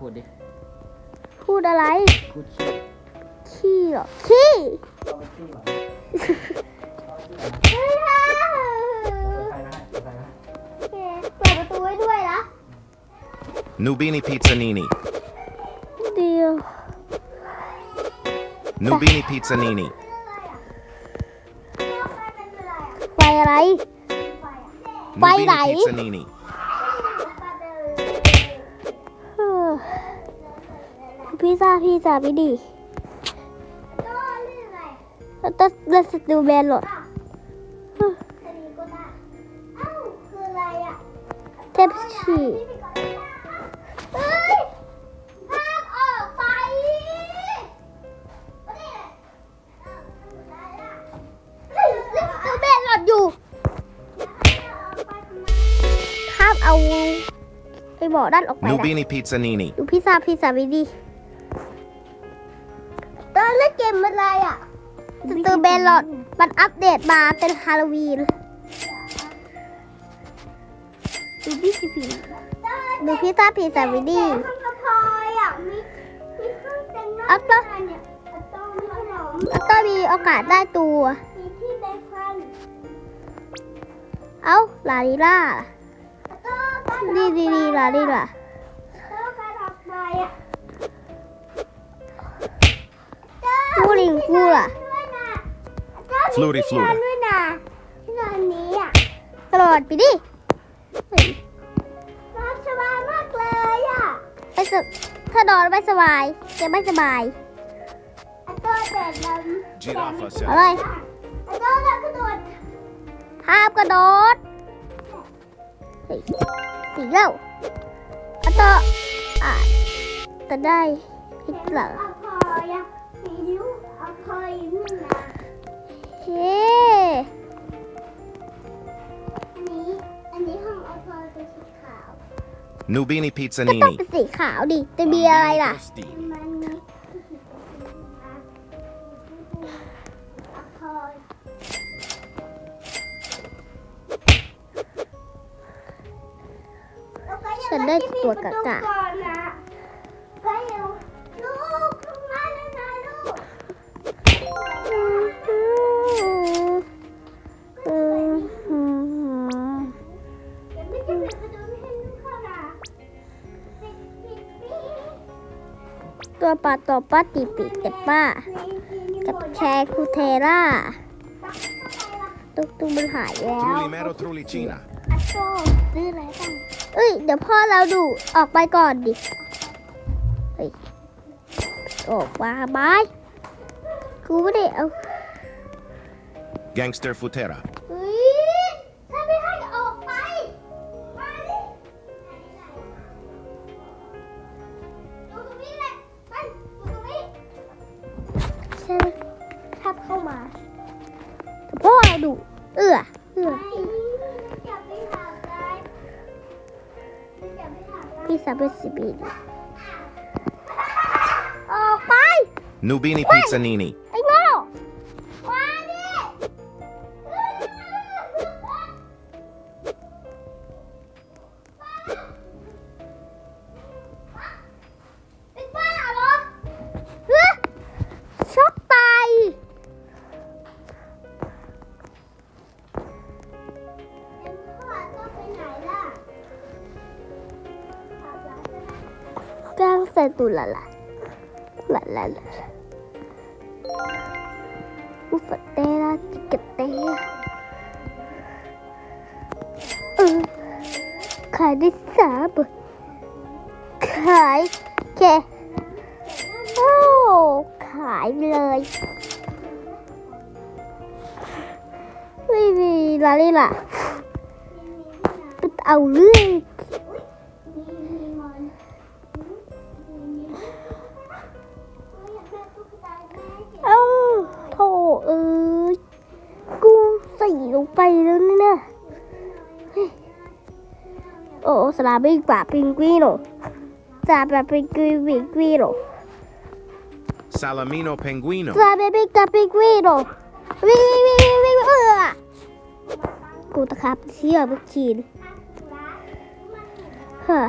พูดดิ พูดอะไร พูดชื่อขี้เหรอ ขี้เอาไปชื่อหน่อยเฮ้ยค่ะใครนะใครนะโอเคเปิดประตูไว้ด้วยนะ Nubini Pizzanini. เดียว Nubini Pizzanini. ไฟอะไร Nubini Bye-bye. Pizzanini. พิซซ่าพิซซ่าไม่ดีแล้วก็เลือดสตูเบนหรอเทปชีเฮ้ยภาพออกไปเฮ้ยเลือดสตูเบนหลอดอยู่ข้ามเอาไอ้บ่อด้านออกไปนะ Nubini Pizzanini. ดูพิซซ่าพิซซ่าไปดิ สตูเบลลอดมันอัปเดตมาเป็นฮาโลวีนดูพี่สิพีดูพิซซ่าพิซซ่าไปดิอัพแล้วอัพต้องมีโอกาสได้ตัว เอ้า ลาลิล่าดีดีดีลาลิล่า Flutie Fluta ด้วยนะที่นอนนี้อะตลอดไปดิเฮ้ยนอนสบายมากเลยอะไปสถ้านอนไม่สบายจะไม่สบายตัวเด็ดด Giraffa ำอะไร selfie. ตัวเด็ดกระโดดภาพกระโดดเฮ้ยสีเล่าอันต่ออะจะได้พิจารณาเฮ้ Nubini ก็ต้อง Pizzanini. เป็นสีขาวดิจะมีอะไรล่ะ Crostini. ฉันได้ตัวกะกะตัว ปลาตัวป้าตีปีกแต่ป้า กับแชร์คูเทล่าตุ๊กตุ๊กมันหายแล้ว Trulimero Trulicina. ซื้ออะไรบ้างเอ้ย เดี๋ยวพ่อเราดูออกไปก่อนดิเฮ้ยออกมาบายกูไม่ได้เอา Gangster Futera. Nubini Pizzanini. กางใส่ตุละละละละละ Ufatera tiketera เออขายได้สามบขายแค่โอ้ขายเลย ไม่มีลาลี่ล่ะ เอาเรื่อง งกวีโน Salamino Penguino. สลาบิกกับปิงกวีโนวิ่งวิ่งวิ่งวิ่งวิ่งเออกูตะครับเชี่ยบุกชีนเฮ้อ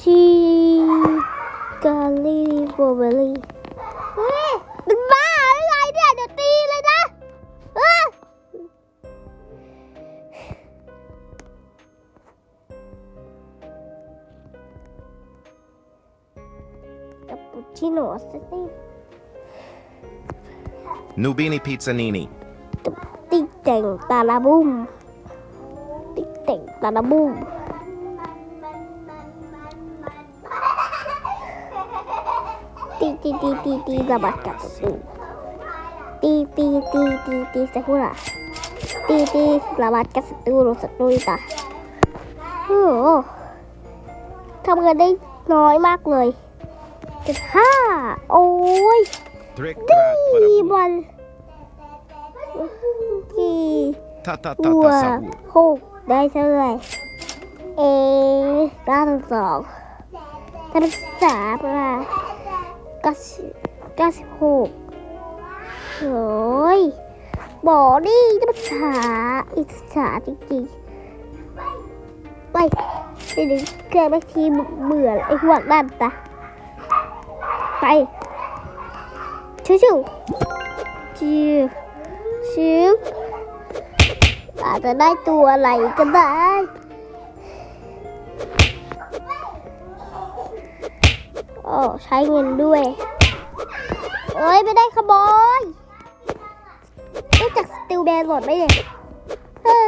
ทีกาลีโบเบอ กับปุชิโน่สติ Nubini Pizzanini. ติ๊กแต่งตาลาบุ้มติ๊กแต่งตาลาบุ้ม ตีตีตีตีตีระบัดกับศัตรูตีตีตีตีตีสักุระตีตีระบัดกับศัตรูรศัตรูตาโอ้โหทำเงินได้น้อยมากเลย จุดห้าโอ้ย Trick ดี track para มันดี ta ta ta วัว ta sahur. หกได้เท่าไหร่เอเก้าสิบสองเก้าสิบสามอะเก้าสิบเก้าสิบหกโอ้ยบอกนี่จะมาช้าอิจฉาจริงๆไปเดี๋ยวเกิดบางทีเบื่อไอ้พวกนั่นตะ ไปชิวชิวชิวชิวอาจจะได้ตัวอะไรก็ได้โอ้ใช้เงินด้วยเอ้ยไม่ได้ขโมยรู้จักสติลแบนหมดไหมเนี่ยเออ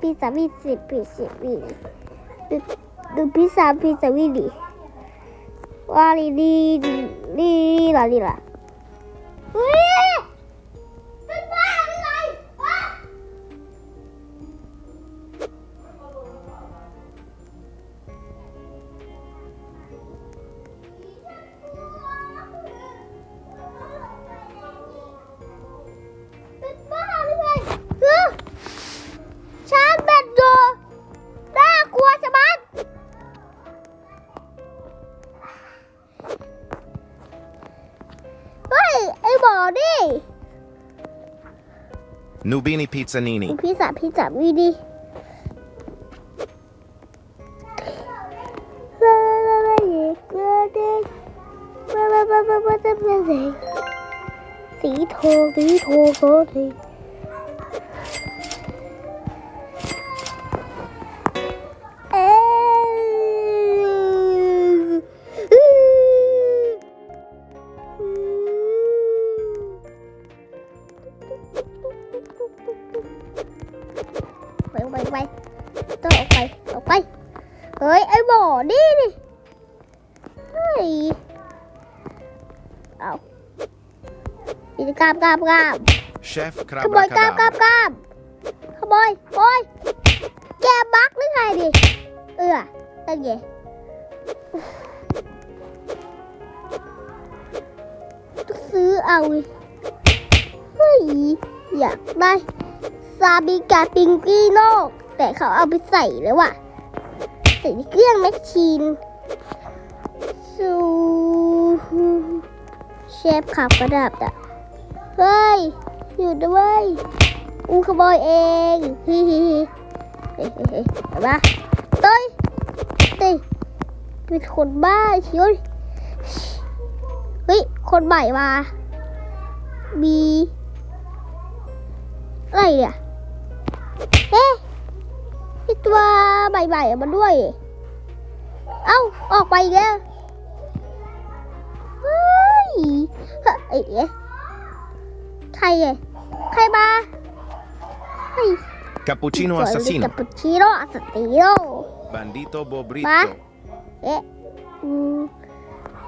ปีสามปีสิบปีสิบปีดูดูปีสามปีสามปีดิ ว่าลีดีดีดีล่ะ ไอ้หมอนี่ Nubini Pizzanini. พี่สาวพี่จับวีดีลาลาลาเยกลาเด็กลาลาลาลาลาจะเป็นเด็กสีทองสีทองก็ เฮ้ย ไอ้หมอนี่นี่เฮ้ย เอากิจกรรมกรรมกรรม Chef ขโมยกรรมกรรม Crabacadabra. กรรมขโมยโอ้ยแกบักหรือไงดิ เออตั้งไงต้องซื้อเอาดิเฮ้ย อยากได้ ซาบิกาปิงกี้โนกแต่เขาเอาไปใส่แล้วว่ะ ใส่ในเครื่องแมชชีนซูเชฟขับกระดับอะ เฮ้ย อยู่ด้วยอูขโมยเองฮิฮิฮิเฮ้ยเฮ้ยเฮ้ยเห็นปะเต้ยเต้ยเป็นคนบ้าเชียวเฮ้ย คนใหม่มามีอะไรเนี่ยเฮ้ย ใหม่ๆมาด้วย เอ้า ออกไปอีกแล้ว เฮ้ยเฮ้ยเอ๊ะใครอะใครมาเฮ้ย Cappuccino กั assassino. ปปุชชิโร่อัสติโร่ Bandito Bobrito. เอ๊ะอืม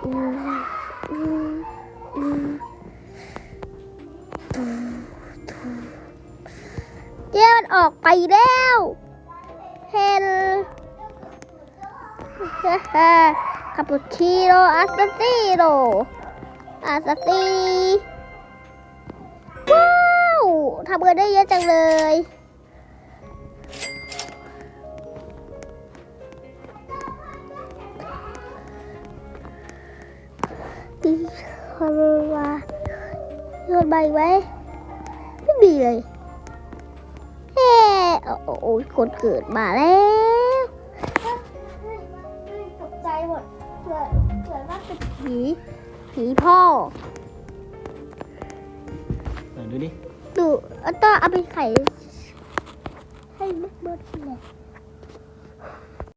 อืมอืมอืมเจ้ามันออกไปแล้ว ฮ่าฮ่าคาปูชิโร่อัสติโร่อัสติว้าวทำเงินได้เยอะจังเลยมีคนมาโยนใบไหมไม่มีเลยเฮ้โอ้โอ้ยคนเกิดมาแล้ว ผีพ่อไหนดูดิดูเอาต้องเอาไปไข่ให้แม่เบิร์ดกินเลย